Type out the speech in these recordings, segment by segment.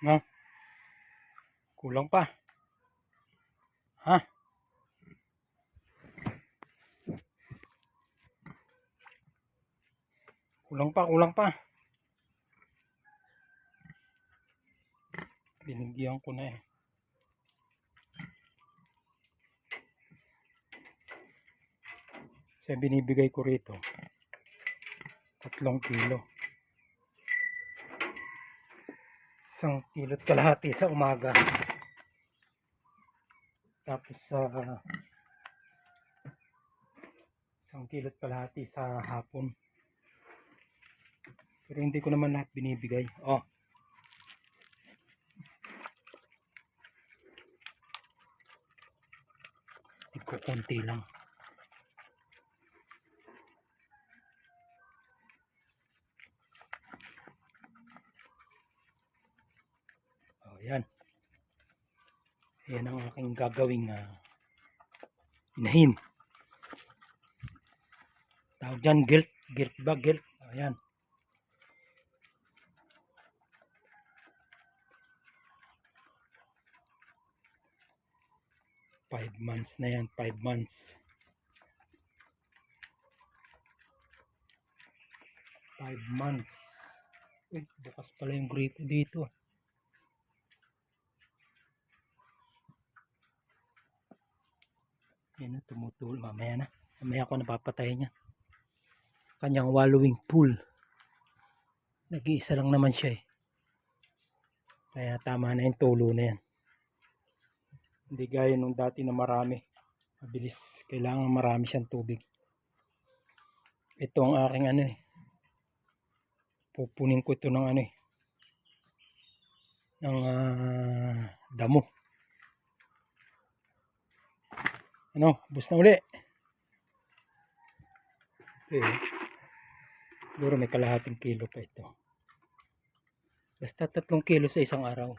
No? Kulang pa. Ha? Kulang pa, kulang pa. Binigyan ko na eh. Kasi binibigay ko rito. Tatlong kilo. Isang kilo't kalahati sa umaga. Tapos sa isang kilo't kalahati sa hapon. Pero hindi ko naman lahat binibigay. Oh. Tigko konti lang. Oh, yan. Yan ang aking gagawing uh, inahin. Tawag dyan, guilt. Guilt ba? Guilt. Ayan. Five months na yan. Five months. Five months. Uy, bukas pala yung gripo dito. Yan na, tumutul. Mamaya na. Mamaya ako napapatay niya. Kanyang wallowing pool. Nag-iisa lang naman siya eh. Kaya tama na yung tulo na yan. Hindi gaya nung dati na marami. Mabilis. Kailangan marami siyang tubig. Ito ang aking ano eh. Pupunin ko ito ng ano eh. Ng ah, damo. Ano? Bus na uli. Okay. Siguro may kalahating kilo pa ito. Basta tatlong kilo sa isang araw.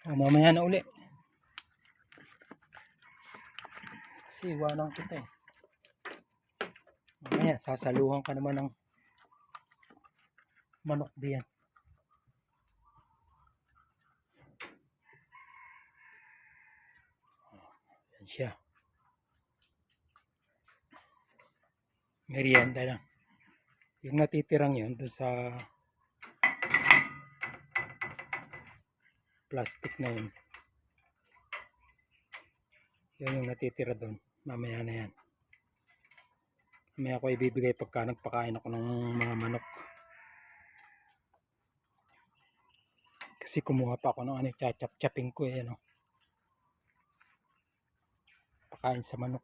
So, mamaya na uli. Kasi iwanan kita eh. Mamaya, sasaluhan ka naman ng manok diyan. Yan siya. Merienda lang. Yung natitirang yun doon sa plastic na yun. Yan yung natitira doon. Mamaya na yan. Mamaya ako ibibigay pagka nagpakain ako ng mga manok. Kasi kumuha pa ako ng ano, chachap-chaping ko eh, ano. Pakain sa manok.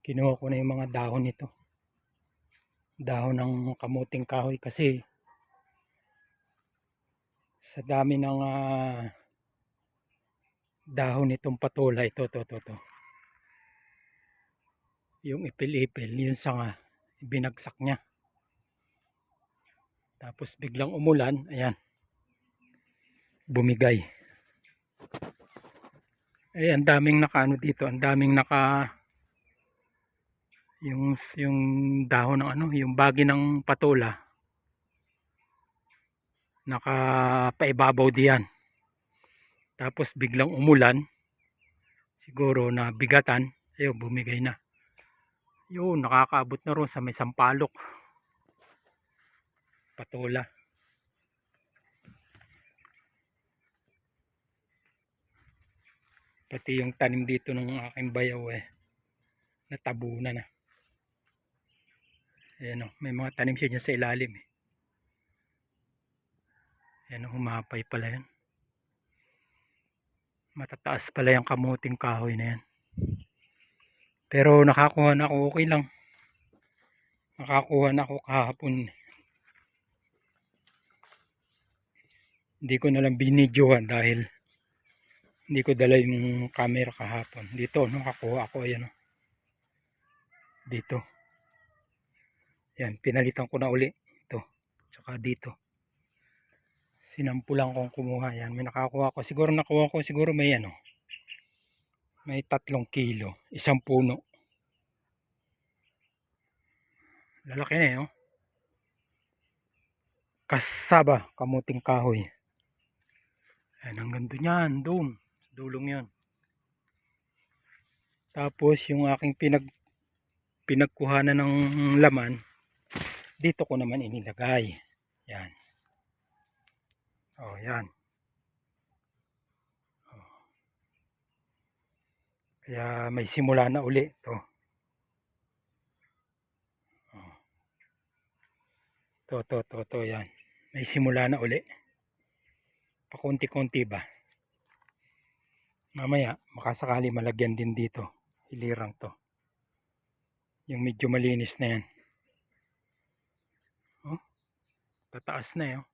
Kinuha ko na yung mga dahon nito. Dahon ng kamuting kahoy kasi sa dami ng ah, dahon nitong patola ito, to, to, to. Yung ipil-ipil, yung sanga, binagsak niya. Tapos biglang umulan, ayan bumigay. Eh, ang daming naka ano dito, ang daming naka yung yung dahon ng ano, yung bagi ng patola. Naka paibabaw diyan. Tapos biglang umulan. Siguro na bigatan, ayun bumigay na. Yun, nakakaabot na ron sa may sampalok. Patola. Pati yung tanim dito ng aking bayaw eh natabunan na ayan o may mga tanim siya dyan sa ilalim eh. Ayan o humapay pala yan. Matataas pala yung kamuting kahoy na yan. Pero nakakuha na ako okay lang. Nakakuha na ako kahapon hindi ko na lang binidyohan dahil hindi ko dala yung camera kahapon. Dito no? Kakuha ako ayan oh. dito. Yan pinalitan ko na uli. Ito tsaka dito. Sinampulan kong kumuha yan may nakakuha ko siguro nakuha ko siguro may ano may tatlong kilo. Isang puno. Lalaki na eh, oh. Kasaba, kamuting kahoy. Ayan, ang ganda niyan, doon. Dulong yan. Tapos, yung aking pinag pinagkuhanan ng laman, dito ko naman inilagay. Yan. Oh, yan. Oh. Kaya may simula na uli to. Oh. To, to, to, to, yan. May simula na uli. Pakunti-kunti ba? Mamaya, makasakali malagyan din dito. Hilirang to. Yung medyo malinis na yan. Oh, tataas na yun.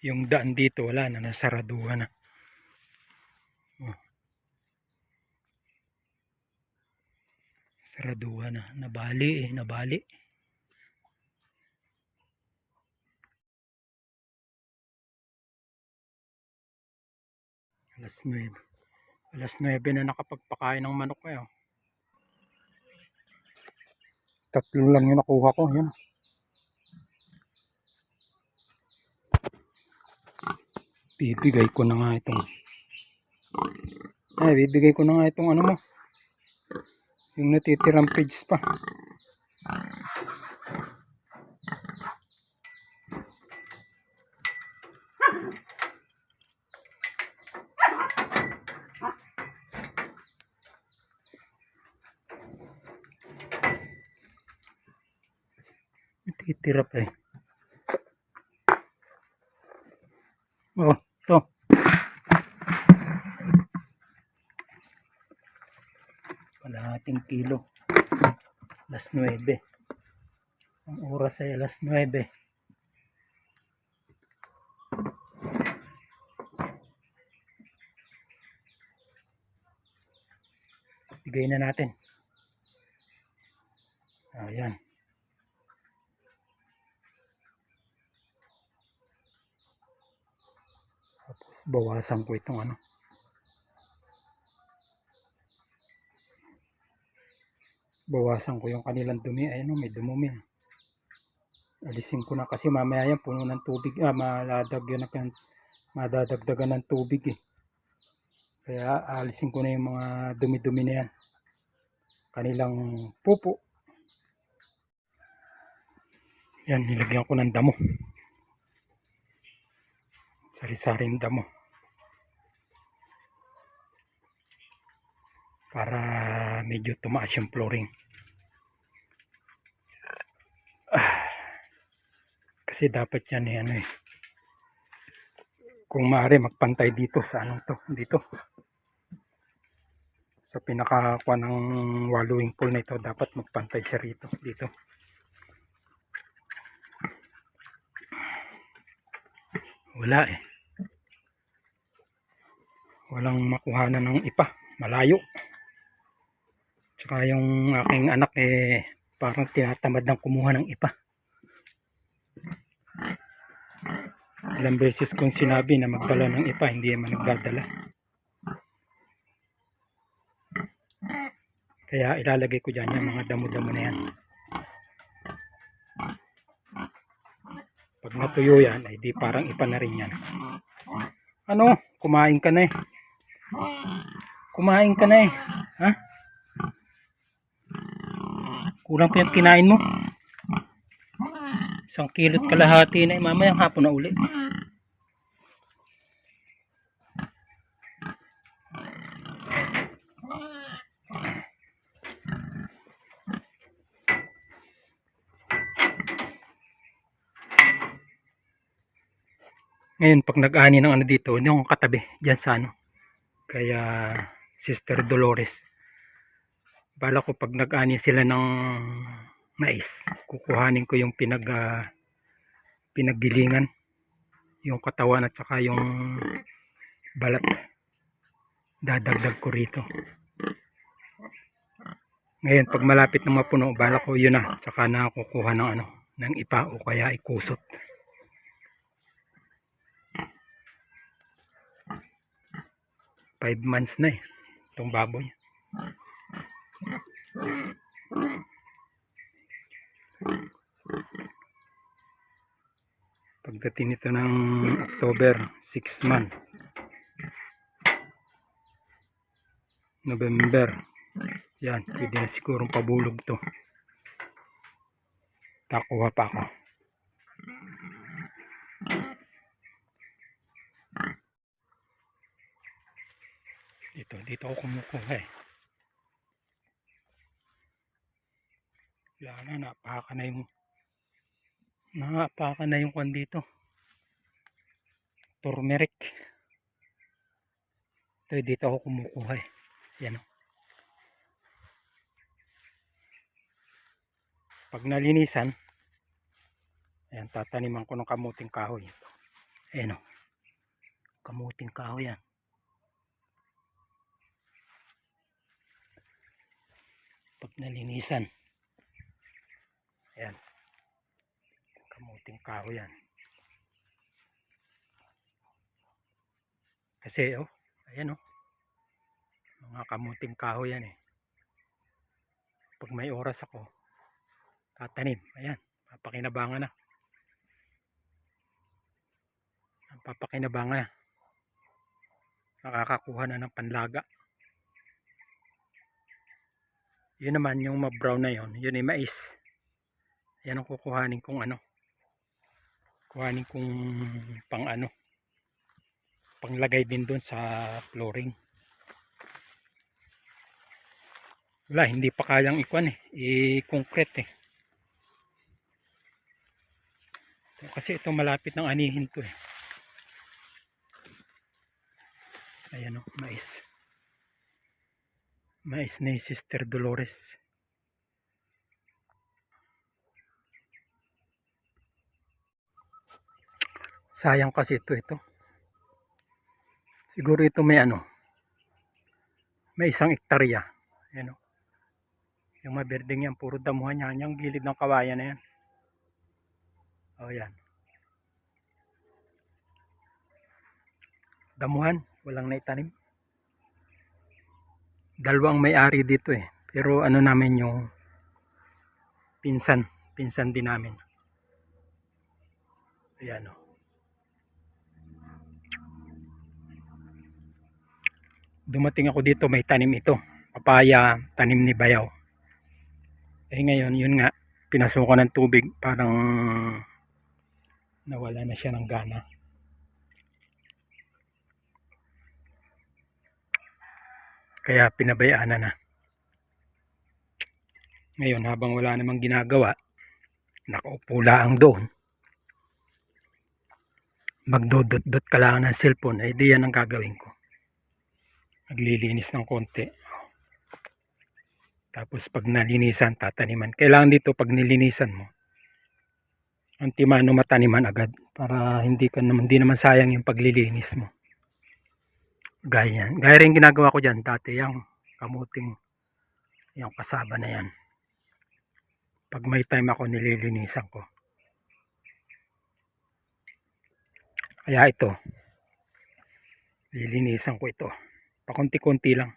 Yung daan dito wala na, nasaraduhan na. Oh. Saraduhan na, nabali eh, nabali. Alas 9. Alas 9 na nakapagpakain ng manok kayo. Tatlo lang yung nakuha ko. Yan. Bibigay ko na nga itong ay, bibigay ko na nga itong ano mo. Yung natitirang page pa. Natitira eh. Oh, to. Kalahating kilo. Alas 9. Ang oras ay alas 9. Bigay na natin. Ayan. Bawasan ko itong ano. Bawasan ko yung kanilang dumi. Ayun o, may dumumi. Alisin ko na kasi mamaya yan puno ng tubig. Ah, maladagyan na madadagdagan ng tubig eh. Kaya alisin ko na yung mga dumi-dumi na yan. Kanilang pupo. Yan, nilagyan ko ng damo. Sari-saring damo. Para medyo tumaas yung flooring. Ah, kasi dapat yan eh, ano eh. Kung maaari magpantay dito sa anong to, dito. Sa pinakakuha ng wallowing pool na ito, dapat magpantay siya rito, dito. Wala eh. Walang makuhanan ng ipa. Malayo. Tsaka yung aking anak eh parang tinatamad ng kumuha ng ipa. Ilang beses kong sinabi na magdala ng ipa, hindi naman nagdadala. Kaya ilalagay ko dyan yung mga damo-damo na yan. Pag natuyo yan, ay di parang ipa na rin yan. Ano? Kumain ka na eh. Kumain ka na eh. Ha? Kulang pa yung kinain mo. Isang kilot kalahati na eh. Mamayang hapon na uli. Ngayon, pag nag-ani ng ano dito, yung katabi, dyan sa ano. Kaya, Sister Dolores. Bala ko pag nag-ani sila ng mais, kukuhanin ko yung pinag, ah, pinaggilingan. Yung katawan at saka yung balat. Dadagdag ko rito. Ngayon, pag malapit na mapuno, bala ko yun na. Tsaka na kukuha ng ano, ng ipa o kaya ikusot. Five months na eh. Itong baboy. Pagdating nito ng October, 6 month. November. Yan, pwede na sigurong pabulog to. Takuha pa ako. Dito, dito ako kumukuha eh. Wala na, napaka na yung napaka na yung kwan dito. Turmeric. Ito, dito ako kumukuha eh. Yan o. Pag nalinisan, ayan, tataniman ko ng kamuting kahoy. Ito. Ayan o. Kamuting kahoy yan. Pag nalinisan. Ayan. Kahoy yan. Kasi oh, ayan oh. Mga kamuting kahoy yan eh. Pag may oras ako, tatanim. Ayan, papakinabangan na. Ang papakinabangan na. Nakakakuha na ng panlaga. Yun naman yung ma-brown na yun. Yun ay mais. Yan ang kukuhanin kong ano. Kuhanin kong pang ano. Panglagay din doon sa flooring. Wala, hindi pa kayang ikwan eh. I-concrete eh. Kasi ito malapit ng anihin to eh. Ayan o, mais. Mais ni Sister Dolores. Sayang kasi ito ito. Siguro ito may ano. May isang ektarya. Ayan o. Yung maberding yan, puro damuhan yan. Yung gilid ng kawayan na yan. O yan. Damuhan, walang naitanim. Dalawang may-ari dito eh. Pero ano namin yung pinsan. Pinsan din namin. Ayan o. Dumating ako dito, may tanim ito. Papaya, tanim ni Bayaw. Eh ngayon, yun nga, pinasukan ng tubig, parang nawala na siya ng gana. Kaya pinabayaan na. Ngayon, habang wala namang ginagawa, nakaupo lang doon. Magdodot-dot ka lang ng cellphone, eh di yan ang gagawin ko. Naglilinis ng konti. Tapos pag nalinisan, tataniman. Kailangan dito pag nilinisan mo, antimano mataniman agad para hindi ka naman, hindi naman sayang yung paglilinis mo. Gaya yan. Gaya rin ginagawa ko dyan dati yung kamuting yung kasaba na yan. Pag may time ako nililinisan ko. Kaya ito, lilinisan ko ito. Pakunti-kunti lang.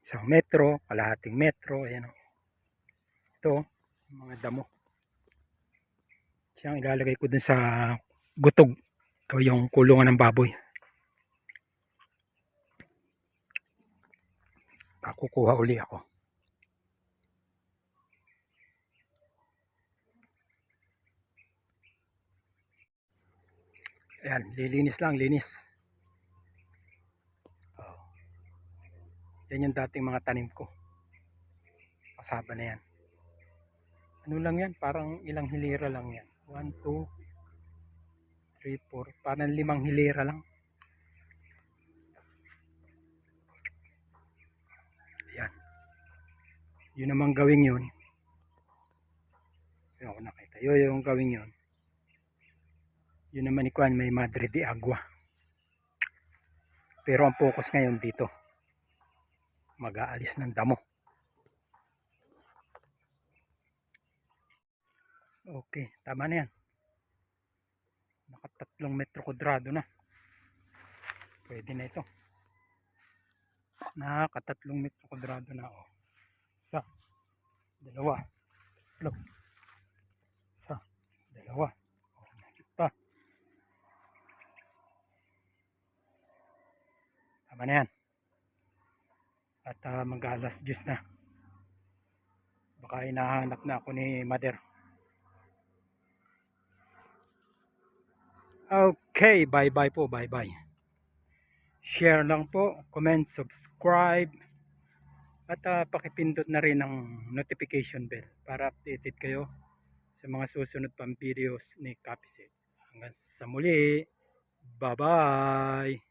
Isang metro, kalahating metro, ayan o. Ito, mga damo. Siyang ilalagay ko dun sa gutog o yung kulungan ng baboy. Pakukuha uli ako. Ayan, lilinis lang, linis. Yan yung dating mga tanim ko. Kasaba na yan. Ano lang yan? Parang ilang hilera lang yan. 1, 2, 3, 4. Parang limang hilera lang. Yan. Yun namang gawing yun. Yun ako nakita. Yun yung gawing yun. Yun naman ikuan may Madre de Agua. Pero ang focus ngayon dito. Mag-aalis ng damo. Okay, tama na yan. Nakatatlong metro kwadrado na. Pwede na ito. Nakakatatlong metro kwadrado na oh. Isa, dalawa, tatlo. Isa, dalawa. Oh, pa. Tama na yan. At uh, mag-alas 10 na. Baka hinahanap na ako ni Mother. Okay, bye-bye po, bye-bye. Share lang po, comment, subscribe. At uh, pakipindot na rin ang notification bell para updated kayo sa mga susunod pang videos ni Kapisit. Hanggang sa muli, bye-bye!